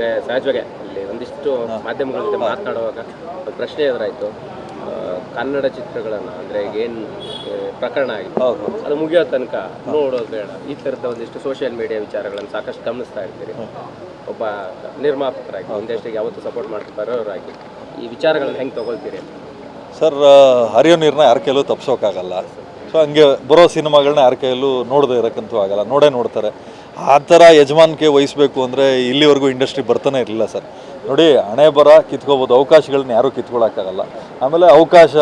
ಅಂದರೆ ಸಹಜವಾಗಿ ಅಲ್ಲಿ ಒಂದಿಷ್ಟು ಮಾಧ್ಯಮಗಳ ಜೊತೆ ಮಾತನಾಡುವಾಗ ಒಂದು ಪ್ರಶ್ನೆ ಎದುರಾಯಿತು. ಕನ್ನಡ ಚಿತ್ರಗಳನ್ನು ಅಂದರೆ ಏನು ಪ್ರಕರಣ ಆಗಿತ್ತು ಅದು ಮುಗಿಯೋ ತನಕ ನೋಡೋದು ಬೇಡ. ಈ ಥರದ ಒಂದಿಷ್ಟು ಸೋಷಿಯಲ್ ಮೀಡಿಯಾ ವಿಚಾರಗಳನ್ನು ಸಾಕಷ್ಟು ಗಮನಿಸ್ತಾ ಇರ್ತೀರಿ. ಒಬ್ಬ ನಿರ್ಮಾಪಕರಾಗಿ ಇಂಡಸ್ಟ್ರಿಗೆ ಯಾವತ್ತೂ ಸಪೋರ್ಟ್ ಮಾಡ್ತಾ ಬರೋರಾಗಿ ಈ ವಿಚಾರಗಳನ್ನ ಹೆಂಗೆ ತಗೊಳ್ತೀರಿ? ಸರ್ ಹರಿಯೋ ನೀರನ್ನ ಯಾರ ಕೈಲೂ ತಪ್ಸೋಕ್ಕಾಗಲ್ಲ ಸೊ ಹಂಗೆ ಬರೋ ಸಿನಿಮಾಗಳನ್ನ ಯಾರ ಕೈಯಲ್ಲೂ ನೋಡದೆ ಇರೋಕ್ಕಂತೂ ಆಗಲ್ಲ. ನೋಡೇ ನೋಡ್ತಾರೆ. ಆ ಥರ ಯಜಮಾನಿಕೆ ವಹಿಸ್ಬೇಕು ಅಂದರೆ ಇಲ್ಲಿವರೆಗೂ ಇಂಡಸ್ಟ್ರಿ ಬರ್ತಾನೆ ಇರಲಿಲ್ಲ ಸರ್. ನೋಡಿ, ಹಣೆ ಬರ ಕಿತ್ಕೋಬೋದು ಅವಕಾಶಗಳನ್ನ ಯಾರೂ ಕಿತ್ಕೊಳ್ಳೋಕ್ಕಾಗಲ್ಲ ಆಮೇಲೆ ಅವಕಾಶ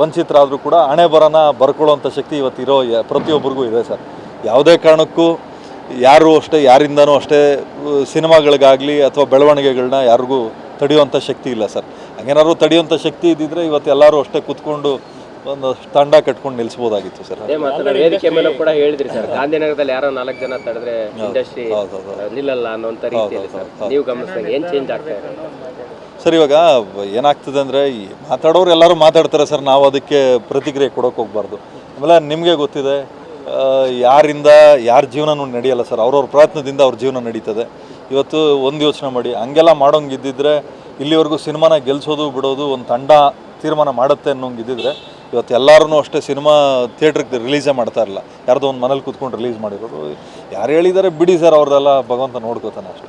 ವಂಚಿತರಾದರೂ ಕೂಡ ಹಣೆ ಬರನ ಬರ್ಕೊಳ್ಳೋಂಥ ಶಕ್ತಿ ಇವತ್ತಿರೋ ಪ್ರತಿಯೊಬ್ಬರಿಗೂ ಇದೆ ಸರ್. ಯಾವುದೇ ಕಾರಣಕ್ಕೂ ಯಾರು ಅಷ್ಟೇ, ಯಾರಿಂದನೂ ಅಷ್ಟೇ ಸಿನಿಮಾಗಳಿಗಾಗಲಿ ಅಥವಾ ಬೆಳವಣಿಗೆಗಳನ್ನ ಯಾರಿಗೂ ತಡೆಯುವಂಥ ಶಕ್ತಿ ಇಲ್ಲ ಸರ್. ಹಂಗೇನಾದ್ರು ತಡೆಯುವಂಥ ಶಕ್ತಿ ಇದ್ದಿದ್ರೆ ಇವತ್ತು ಎಲ್ಲರೂ ಅಷ್ಟೇ ಕೂತ್ಕೊಂಡು ಒಂದು ತಂಡ ಕಟ್ಕೊಂಡು ನಿಲ್ಸಬಹುದಾಗಿತ್ತು ಸರ್. ಅದೇ ಮಾತನ್ನ ವೇದಿಕೆ ಮೇಲೆ ಕೂಡ ಹೇಳಿದ್ರಿ ಸರ್. ಗಾಂಧಿನಗರದಲ್ಲಿ ಯಾರೋ ನಾಲ್ಕು ಜನ ತಡೆದ್ರೆ ಇಂಡಸ್ಟ್ರಿ. ನಿಲ್ಲಲ್ಲ ಅನ್ನೋಂಥ ರೀತಿಯಲ್ಲಿ ಸರ್. ನೀವು ಗಮನಿಸಿದಾಗ ಏನು ಚೇಂಜ್ ಆಗ್ತಾ ಇದೆ? ಸರ್ ಇವಾಗ ಏನಾಗ್ತದೆ ಅಂದ್ರೆ ಈ ಮಾತಾಡೋರು ಎಲ್ಲರೂ ಮಾತಾಡ್ತಾರೆ ಸರ್. ನಾವು ಅದಕ್ಕೆ ಪ್ರತಿಕ್ರಿಯೆ ಕೊಡೋಕೆ ಹೋಗ್ಬಾರ್ದು. ಆಮೇಲೆ ನಿಮಗೆ ಗೊತ್ತಿದೆ ಯಾರಿಂದ ಯಾರ ಜೀವನನೂ ನಡೆಯಲ್ಲ ಸರ್. ಅವ್ರವ್ರ ಪ್ರಯತ್ನದಿಂದ ಅವ್ರ ಜೀವನ ನಡೀತದೆ. ಇವತ್ತು ಒಂದು ಯೋಚನೆ ಮಾಡಿ ಹಂಗೆಲ್ಲ ಮಾಡೋಂಗಿದ್ದಿದ್ರೆ ಇಲ್ಲಿವರೆಗೂ ಸಿನಿಮಾನ ಗೆಲ್ಸೋದು ಬಿಡೋದು ಒಂದು ತಂಡ ತೀರ್ಮಾನ ಮಾಡುತ್ತೆ ಅನ್ನೋಂಗಿದ್ದಿದ್ರೆ ಇವತ್ತು ಎಲ್ಲರೂ ಅಷ್ಟೇ ಸಿನಿಮಾ ಥಿಯೇಟ್ರಿಗೆ ರಿಲೀಸೇ ಮಾಡ್ತಾ ಇರಲ್ಲ. ಯಾರ್ದೋ ಒಂದು ಮನೇಲಿ ಕೂತ್ಕೊಂಡು ರಿಲೀಸ್ ಮಾಡಿರೋದು. ಯಾರು ಹೇಳಿದ್ದಾರೆ ಬಿಡಿ ಸರ್ ಅವ್ರದ್ದೆಲ್ಲ ಭಗವಂತ ನೋಡ್ಕೋತಾನೆ ಅಷ್ಟೇ.